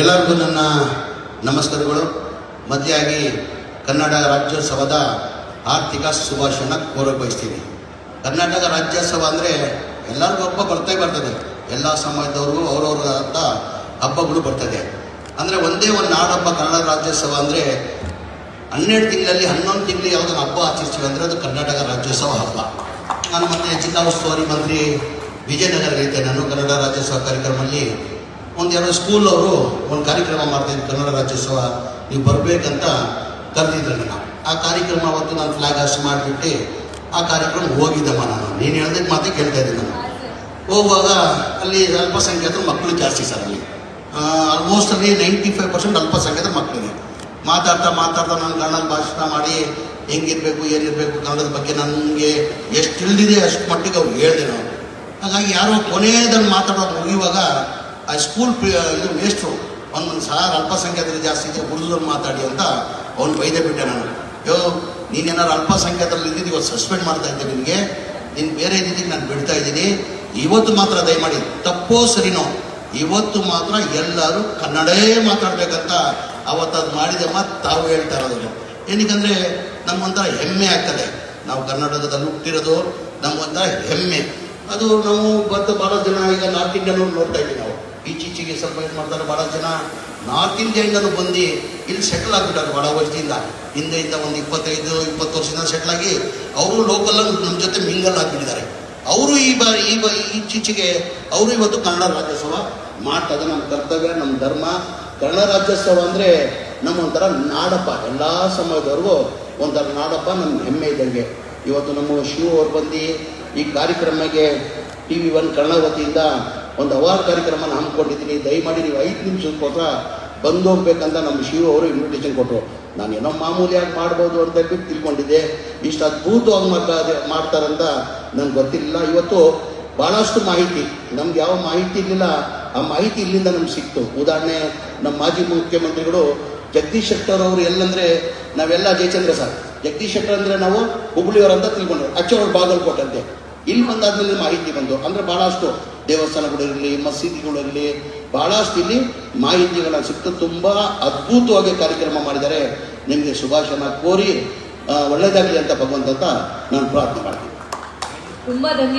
ಎಲ್ಲರಿಗೂ ನನ್ನ ನಮಸ್ಕಾರಗಳು. ಮಧ್ಯಾಗಿ ಕನ್ನಡ ರಾಜ್ಯೋತ್ಸವದ ಆರ್ಥಿಕ ಶುಭಾಶಯನ ಕೋರಕ್ಕೆ ಬಯಸ್ತೀನಿ ಕರ್ನಾಟಕ ರಾಜ್ಯೋತ್ಸವ ಅಂದರೆ ಎಲ್ಲರಿಗೂ ಹಬ್ಬ ಬರ್ತಾ ಬರ್ತದೆ. ಎಲ್ಲ ಸಮಯದವ್ರಿಗೂ ಅವ್ರವ್ರದಾದಂಥ ಹಬ್ಬಗಳು ಬರ್ತದೆ. ಅಂದರೆ ಒಂದೇ ಒಂದು ನಾಡಹಬ್ಬ ಕನ್ನಡ ರಾಜ್ಯೋತ್ಸವ ಅಂದರೆ ಹನ್ನೆರಡು ತಿಂಗಳಲ್ಲಿ ಹನ್ನೊಂದು ತಿಂಗಳು ಯಾವುದನ್ನು ಹಬ್ಬ ಆಚರಿಸ್ತೀವಿ ಅಂದರೆ ಅದು ಕರ್ನಾಟಕ ರಾಜ್ಯೋತ್ಸವ ಹಬ್ಬ. ನಾನು ಮತ್ತೆ ಜಿಲ್ಲಾ ಉಸ್ತುವಾರಿ ಮಂತ್ರಿ ವಿಜಯನಗರದಲ್ಲಿದ್ದೆ ನಾನು ಕನ್ನಡ ರಾಜ್ಯೋತ್ಸವ ಕಾರ್ಯಕ್ರಮದಲ್ಲಿ ಒಂದೆರಡು ಸ್ಕೂಲ್ ಅವರು ಒಂದು ಕಾರ್ಯಕ್ರಮ ಮಾಡ್ತಾಯಿದ್ರು ಕನ್ನಡ ರಾಜ್ಯೋತ್ಸವ, ನೀವು ಬರಬೇಕಂತ ಕರೆದಿದ್ರೆ ನಾನು ಆ ಕಾರ್ಯಕ್ರಮ ಅವತ್ತು ನಾನು ಫ್ಲಾಗ್ ಹಾಸ್ಟ್ ಮಾಡಿಬಿಟ್ಟು ಆ ಕಾರ್ಯಕ್ರಮ ಹೋಗಿದ್ದಮ್ಮ ನಾನು. ನೀನು ಹೇಳ್ದಕ್ಕೆ ಮಾತೇ ಕೇಳ್ತಾ ಇದ್ದೀನಿ ನಾನು. ಹೋಗುವಾಗ ಅಲ್ಲಿ ಅಲ್ಪಸಂಖ್ಯಾತರು ಮಕ್ಕಳು ಜಾಸ್ತಿ ಸರ್ ಅಲ್ಲಿ. ಆಲ್ಮೋಸ್ಟ್ ಅಲ್ಲಿ ನೈಂಟಿ ಫೈವ್ ಪರ್ಸೆಂಟ್ ಅಲ್ಪಸಂಖ್ಯಾತ ಮಕ್ಕಳಿಗೆ ಮಾತಾಡ್ತಾ ಮಾತಾಡ್ತಾ ನಾನು ಕನ್ನಡ ಭಾಷಣ ಮಾಡಿ ಹೆಂಗಿರಬೇಕು, ಏನಿರಬೇಕು, ಕನ್ನಡದ ಬಗ್ಗೆ ನನಗೆ ಎಷ್ಟು ತಿಳಿದಿದೆ ಅಷ್ಟು ಮಟ್ಟಿಗೆ ಅವ್ರು ಹೇಳಿದೆ ನಾವು ಹಾಗಾಗಿ ಯಾರೋ ಕೊನೆಯದನ್ನು ಮಾತಾಡೋದು ಮುಗಿಯುವಾಗ ಆ ಸ್ಕೂಲ್ ಇದು ಮೇಸ್ಟ್ರು ಒಂದು ಸಾರ್ ಅಲ್ಪಸಂಖ್ಯಾತರು ಜಾಸ್ತಿ ಇದೆ ಉರ್ದುದಲ್ಲಿ ಮಾತಾಡಿ ಅಂತ ಅವ್ನು ಬೈದೆ ಬಿಟ್ಟೆ ನಾನು ಯೋ ನೀನೇನಾರು ಅಲ್ಪಸಂಖ್ಯಾತರಲ್ಲಿ ಇದ್ದಿದ್ದು, ಇವತ್ತು ಸಸ್ಪೆಂಡ್ ಮಾಡ್ತಾ ಇದ್ದೆ ನಿನಗೆ. ನೀನು ಬೇರೆ ರೀತಿಗೆ ನಾನು ಬಿಡ್ತಾ ಇದ್ದೀನಿ. ಇವತ್ತು ಮಾತ್ರ ದಯಮಾಡಿ, ತಪ್ಪೋ ಸರಿನೋ, ಇವತ್ತು ಮಾತ್ರ ಎಲ್ಲರೂ ಕನ್ನಡೇ ಮಾತಾಡಬೇಕಂತ ಅವತ್ತು ಅದು ಮಾಡಿದೆಮ್ಮ ತಾವು ಹೇಳ್ತಾ ಇರೋದು ಏನಕ್ಕಂದರೆ ನಮ್ಮೊಂಥರ ಹೆಮ್ಮೆ ಆಗ್ತದೆ. ನಾವು ಕರ್ನಾಟಕದಲ್ಲಿ ಹುಟ್ಟಿರೋದು ಹೆಮ್ಮೆ. ಅದು ನಾವು ಬಂದು ಭಾಳ ಜನ ಈಗ ನಾರ್ತ್ ಇಂಡಿಯಾನವ್ರು ನೋಡ್ತಾ ಇದ್ದೀವಿ ಈಚೀಚೆಗೆ ಸ್ವಲ್ಪ ಏನು ಮಾಡ್ತಾರೆ ಭಾಳ ಜನ. ನಾರ್ತ್ ಇಂಡಿಯಾಯಿಂದಲೂ ಬಂದು ಇಲ್ಲಿ ಸೆಟ್ಲ್ ಆಗಿಬಿಟ್ಟಾರೆ ಭಾಳ ವರ್ಷದಿಂದ. ಹಿಂದೆಯಿಂದ ಒಂದು ಇಪ್ಪತ್ತೈದು, ಇಪ್ಪತ್ತು ವರ್ಷದಿಂದ ಸೆಟ್ಲ್ ಆಗಿ ಅವರು ಲೋಕಲ್ಲ ನಮ್ಮ ಜೊತೆ ಮಿಂಗಲ್ ಆಗಿಬಿಟ್ಟಿದ್ದಾರೆ. ಅವರು ಈ ಬ ಈ ಬ ಈಚೀಚೆಗೆ ಅವರು ಇವತ್ತು ಕನ್ನಡ ರಾಜ್ಯೋತ್ಸವ ಮಾಡ್ತದೆ. ನಮ್ಮ ಕರ್ತವ್ಯ, ನಮ್ಮ ಧರ್ಮ. ಕನ್ನಡ ರಾಜ್ಯೋತ್ಸವ ಅಂದರೆ ನಮ್ಮ ಒಂಥರ ನಾಡಪ್ಪ. ಎಲ್ಲ ಸಮಾಜದವ್ರಿಗೂ ಒಂಥರ ನಾಡಪ್ಪ ನಮ್ಮ ಹೆಮ್ಮೆ ಇದ್ದಂಗೆ. ಇವತ್ತು ನಮ್ಮ ಶಿವ ಅವ್ರು ಬಂದು ಈ ಕಾರ್ಯಕ್ರಮಕ್ಕೆ ಟಿ ವಿ ಒನ್ ಕನ್ನಡ ವತಿಯಿಂದ ಒಂದು ಅವಾರ್ಡ್ ಕಾರ್ಯಕ್ರಮನ ಹಮ್ಮಿಕೊಂಡಿದ್ದೀನಿ ದಯಮಾಡಿ ನೀವು ಐದು ನಿಮಿಷಕ್ಕೋಸ್ಕರ ಬಂದು ಹೋಗ್ಬೇಕಂತ ನಮ್ಮ ಶಿವ ಅವರು ಇನ್ವಿಟೇಷನ್ ಕೊಟ್ಟರು ನಾನು ಏನೋ ಮಾಮೂಲಿಯಾಗಿ ಮಾಡ್ಬೋದು ಅಂತ ಹೇಳ್ಬಿಟ್ಟು ತಿಳ್ಕೊಂಡಿದ್ದೆ. ಇಷ್ಟು ಅದ್ಭುತವಾಗಿ ಮಾಡ್ತಾ ಮಾಡ್ತಾರಂತ ನನಗೆ ಗೊತ್ತಿರಲಿಲ್ಲ. ಇವತ್ತು ಭಾಳಷ್ಟು ಮಾಹಿತಿ. ನಮ್ಗೆ ಯಾವ ಮಾಹಿತಿ ಇರಲಿಲ್ಲ. ಆ ಮಾಹಿತಿ ಇಲ್ಲಿಂದ ನಮ್ಗೆ ಸಿಕ್ತು. ಉದಾಹರಣೆ, ನಮ್ಮ ಮಾಜಿ ಮುಖ್ಯಮಂತ್ರಿಗಳು ಜಗದೀಶ್ ಶೆಟ್ಟರ್ ಅವರು ಎಲ್ಲಂದ್ರೆ ನಾವೆಲ್ಲ ಜಯಚಂದ್ರ ಸರ್. ಜಗದೀಶ್ ಶೆಟ್ಟರ್ ಅಂದ್ರೆ ನಾವು ಹುಬ್ಳಿಯವರಂತ ತಿಳ್ಕೊಂಡ್ರು. ಅಚ್ಚವ್ರು ಬಾಗಲ್ ಕೊಟ್ಟಂತೆ ಇಲ್ಲಿ ಬಂದಾದ್ಮೇಲೆ ಮಾಹಿತಿ ಬಂತು. ಅಂದ್ರೆ ಬಹಳಷ್ಟು ದೇವಸ್ಥಾನಗಳಿರಲಿ ಮಸೀದಿಗಳಿರಲಿ ಬಹಳಷ್ಟು ಇಲ್ಲಿ ಮಾಹಿತಿಗಳ ಸಿಕ್ತು. ತುಂಬ ಅದ್ಭುತವಾಗಿ ಕಾರ್ಯಕ್ರಮ ಮಾಡಿದ್ದಾರೆ. ನಿಮಗೆ ಶುಭಾಶಯನ ಕೋರಿ ಒಳ್ಳೆಯದಾಗಲಿ ಅಂತ ಭಗವಂತ ನಾನು ಪ್ರಾರ್ಥನೆ ಮಾಡ್ತೀನಿ. ತುಂಬ ಧನ್ಯವಾದ